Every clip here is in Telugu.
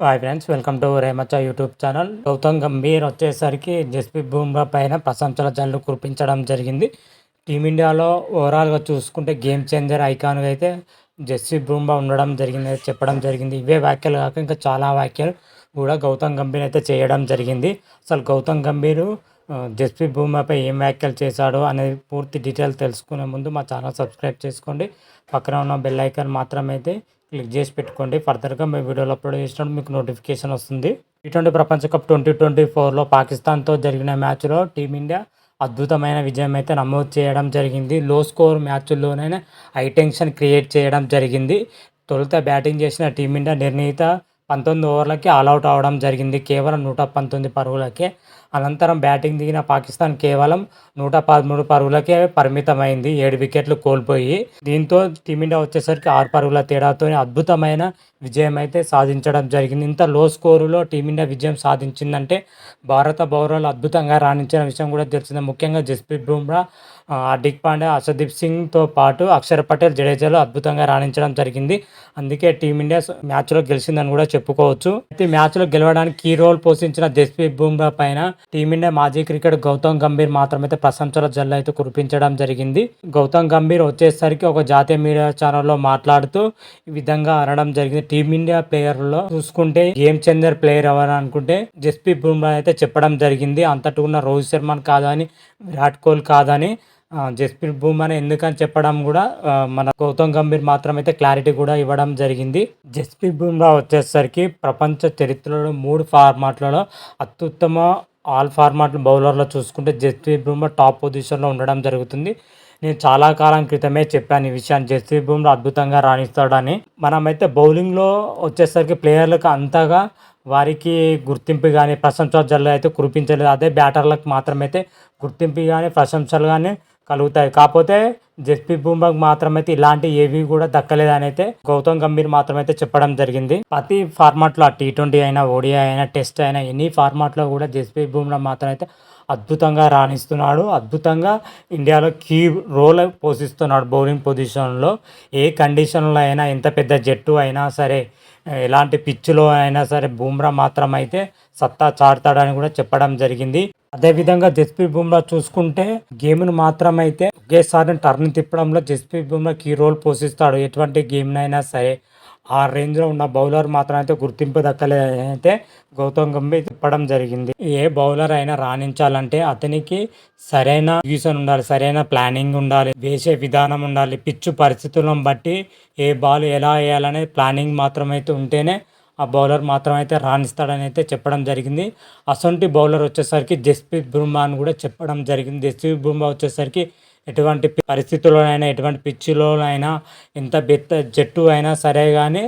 హాయ్ ఫ్రెండ్స్ వెల్కమ్ టు రేమచ్చ యూట్యూబ్ ఛానల్ గౌతమ్ గంభీర్ వచ్చేసరికి జస్ప్రీత్ బుమ్రా పైన ప్రశంసల జల్లు కురిపించడం జరిగింది. టీమిండియాలో ఓవరాల్గా చూసుకుంటే గేమ్ చేంజర్ ఐకాన్గా అయితే జస్ప్రీత్ బుమ్రా ఉండడం జరిగింది చెప్పడం జరిగింది. ఇవే వ్యాఖ్యలు కాక ఇంకా చాలా వ్యాఖ్యలు కూడా గౌతమ్ గంభీర్ అయితే చేయడం జరిగింది. అసలు గౌతమ్ గంభీర్ జస్ప్రీత్ బుమ్రాపై ఏం వ్యాఖ్యలు చేశాడో అనేది పూర్తి డీటెయిల్స్ తెలుసుకునే ముందు మా ఛానల్ సబ్స్క్రైబ్ చేసుకోండి. పక్కన ఉన్న బెల్ ఐకాన్ మాత్రం అయితే క్లిక్ చేసి పెట్టుకోండి. ఫర్దర్గా మేము వీడియోలు అప్లోడ్ చేసినప్పుడు మీకు నోటిఫికేషన్ వస్తుంది. టీ ట్వంటీ ప్రపంచ కప్ ట్వంటీ ట్వంటీ ఫోర్లో పాకిస్తాన్తో జరిగిన మ్యాచ్లో టీమిండియా అద్భుతమైన విజయం అయితే నమోదు చేయడం జరిగింది. లో స్కోర్ మ్యాచ్ల్లోనైనా హై టెన్షన్ క్రియేట్ చేయడం జరిగింది. తొలుత బ్యాటింగ్ చేసిన టీమిండియా నిర్ణీత పంతొమ్మిది ఓవర్లకి ఆల్అవుట్ అవడం జరిగింది. కేవలం నూట పంతొమ్మిది పరుగులకే. అనంతరం బ్యాటింగ్ దిగిన పాకిస్తాన్ కేవలం నూట పదమూడు పరుగులకే పరిమితమైంది. ఏడు వికెట్లు కోల్పోయి దీంతో టీమిండియా వచ్చేసరికి ఆరు పరుగుల తేడాతో అద్భుతమైన విజయం అయితే సాధించడం జరిగింది. ఇంత లో స్కోరులో టీమిండియా విజయం సాధించిందంటే భారత బౌలర్లు అద్భుతంగా రాణించిన విషయం కూడా తెలిసింది. ముఖ్యంగా జస్ప్రీత్ బుమ్రా హార్దిక్ పాండ్యా హర్షదీప్ సింగ్తో పాటు అక్షర్ పటేల్ జడేజాలో అద్భుతంగా రాణించడం జరిగింది. అందుకే టీమిండియా మ్యాచ్లో గెలిచిందని కూడా చెప్పుకోవచ్చు. అయితే మ్యాచ్లో గెలవడానికి కీ రోల్ పోషించిన జస్ప్రీత్ బుమ్రా పైన టీమిండియా మాజీ క్రికెట్ గౌతమ్ గంభీర్ మాత్రమైతే ప్రశంసల జల్లు అయితే కురిపించడం జరిగింది. గౌతమ్ గంభీర్ వచ్చేసరికి ఒక జాతీయ మీడియా ఛానల్లో మాట్లాడుతూ ఈ విధంగా అనడం జరిగింది. టీమిండియా ప్లేయర్లో చూసుకుంటే గేమ్ చందర్ ప్లేయర్ ఎవరు అనుకుంటే జస్ప్రీత్ బుమ్రా అయితే చెప్పడం జరిగింది. అంతటి ఉన్న రోహిత్ శర్మన్ కాదని విరాట్ కోహ్లీ కాదని జస్ప్రీత్ బుమ్రా ఎందుకని చెప్పడం కూడా మన గౌతమ్ గంభీర్ మాత్రమైతే క్లారిటీ కూడా ఇవ్వడం జరిగింది. జస్ప్రీత్ బుమ్రా వచ్చేసరికి ప్రపంచ చరిత్రలో మూడు ఫార్మాట్లలో అత్యుత్తమ ఆల్ ఫార్మాట్ బౌలర్లో చూసుకుంటే జస్ప్రీత్ బుమ్రా టాప్ పొజిషన్లో ఉండడం జరుగుతుంది. నేను చాలా కాలం క్రితమే చెప్పాను ఈ విషయాన్ని. జస్ప్రీత్ బుమ్రా అద్భుతంగా రాణిస్తాడని. మనమైతే బౌలింగ్లో వచ్చేసరికి ప్లేయర్లకు అంతగా వారికి గుర్తింపు కానీ ప్రశంసలు జల్లు అయితే కురిపించలేదు. అదే బ్యాటర్లకు మాత్రమైతే గుర్తింపు కానీ ప్రశంసలు కానీ కలుగుతాయి. కాకపోతే జస్ప్రీత్ బుమ్రాకు మాత్రమైతే ఇలాంటి ఏవి కూడా దక్కలేదని అయితే గౌతమ్ గంభీర్ మాత్రమైతే చెప్పడం జరిగింది. ప్రతి ఫార్మాట్లో టీ ట్వంటీ అయినా ఓడిఐ అయినా టెస్ట్ అయినా ఎనీ ఫార్మాట్లో కూడా జస్ప్రీత్ బుమ్రా మాత్రం అయితే అద్భుతంగా రాణిస్తున్నాడు. అద్భుతంగా ఇండియాలో కీ రోల్ పోషిస్తున్నాడు బౌలింగ్ పొజిషన్లో. ఏ కండిషన్లో అయినా ఎంత పెద్ద జట్టు అయినా సరే ఎలాంటి పిచ్చులో అయినా సరే బూమ్రా మాత్రం అయితే సత్తా చాడతాడని కూడా చెప్పడం జరిగింది. అదేవిధంగా జస్ప్రీత్ బుమ్రా చూసుకుంటే గేమ్ను మాత్రం అయితే ఒకేసారి టర్న్ తిప్పడంలో జస్ప్రీత్ బుమ్రా కీ రోల్ పోషిస్తాడు. ఎటువంటి గేమ్నైనా సరే ఆ రేంజ్లో ఉన్న బౌలర్ మాత్రం అయితే గుర్తింపు దక్కలేదైతే గౌతమ్ గంభీర్ చెప్పడం జరిగింది. ఏ బౌలర్ అయినా రాణించాలంటే అతనికి సరైన వ్యూషన్ ఉండాలి సరైన ప్లానింగ్ ఉండాలి వేసే విధానం ఉండాలి పిచ్చు పరిస్థితులను బట్టి ఏ బాల్ ఎలా వేయాలనే ప్లానింగ్ మాత్రమైతే ఉంటేనే ఆ బౌలర్ మాత్రం అయితే రాణిస్తాడని అయితే చెప్పడం జరిగింది. అసొంటి బౌలర్ వచ్చేసరికి జస్ప్రీత్ బుమ్రా అని కూడా చెప్పడం జరిగింది. జస్ప్రీత్ బుమ్రా వచ్చేసరికి ఎటువంటి పరిస్థితుల్లోనైనా ఎటువంటి పిచ్చిలోనైనా ఎంత బెత్త జట్టు అయినా సరే కానీ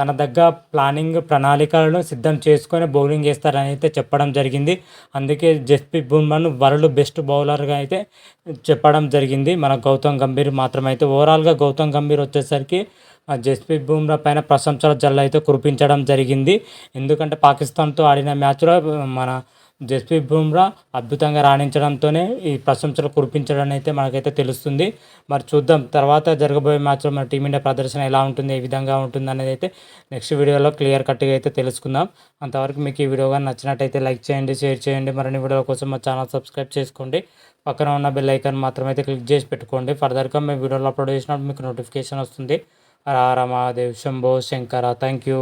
తన దగ్గర ప్లానింగ్ ప్రణాళికలను సిద్ధం చేసుకొని బౌలింగ్ చేస్తారని అయితే చెప్పడం జరిగింది. అందుకే జస్ప్రీత్ బుమ్రాను వరల్డ్ బెస్ట్ బౌలర్గా అయితే చెప్పడం జరిగింది. మన గౌతమ్ గంభీర్ మాత్రమైతే ఓవరాల్గా గౌతమ్ గంభీర్ వచ్చేసరికి జస్ప్రీత్ బుమ్రా పైన ప్రశంసల జల్ల అయితే కురిపించడం జరిగింది. ఎందుకంటే పాకిస్తాన్తో ఆడిన మ్యాచ్లో మన జస్ప్రీత్ బుమ్రా అద్భుతంగా రాణించడంతోనే ఈ ప్రశంసలు కురిపించడం అయితే మనకైతే తెలుస్తుంది. మరి చూద్దాం తర్వాత జరగబోయే మ్యాచ్లో మన టీమిండియా ప్రదర్శన ఎలా ఉంటుంది ఏ విధంగా ఉంటుంది అనేది అయితే నెక్స్ట్ వీడియోలో క్లియర్ కట్గా అయితే తెలుసుకుందాం. అంతవరకు మీకు ఈ వీడియో కానీ నచ్చినట్టయితే లైక్ చేయండి షేర్ చేయండి. మరిన్ని వీడియోల కోసం మా ఛానల్ సబ్స్క్రైబ్ చేసుకోండి. పక్కన ఉన్న బెల్ ఐకాన్ మాత్రమైతే క్లిక్ చేసి పెట్టుకోండి. ఫర్దర్గా మేము వీడియోలో అప్లోడ్ చేసినప్పుడు మీకు నోటిఫికేషన్ వస్తుంది. రారమాదేవ్ శంభో శంకర థ్యాంక్ యూ.